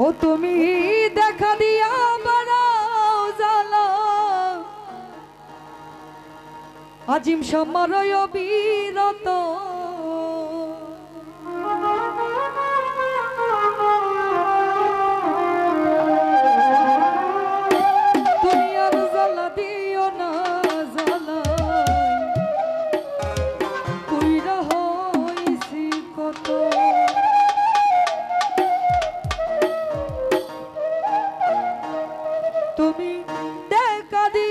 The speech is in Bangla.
ও তুমি দেখা দিয়া বড় জাল আজিম সমারয় বিরত tu me decadir.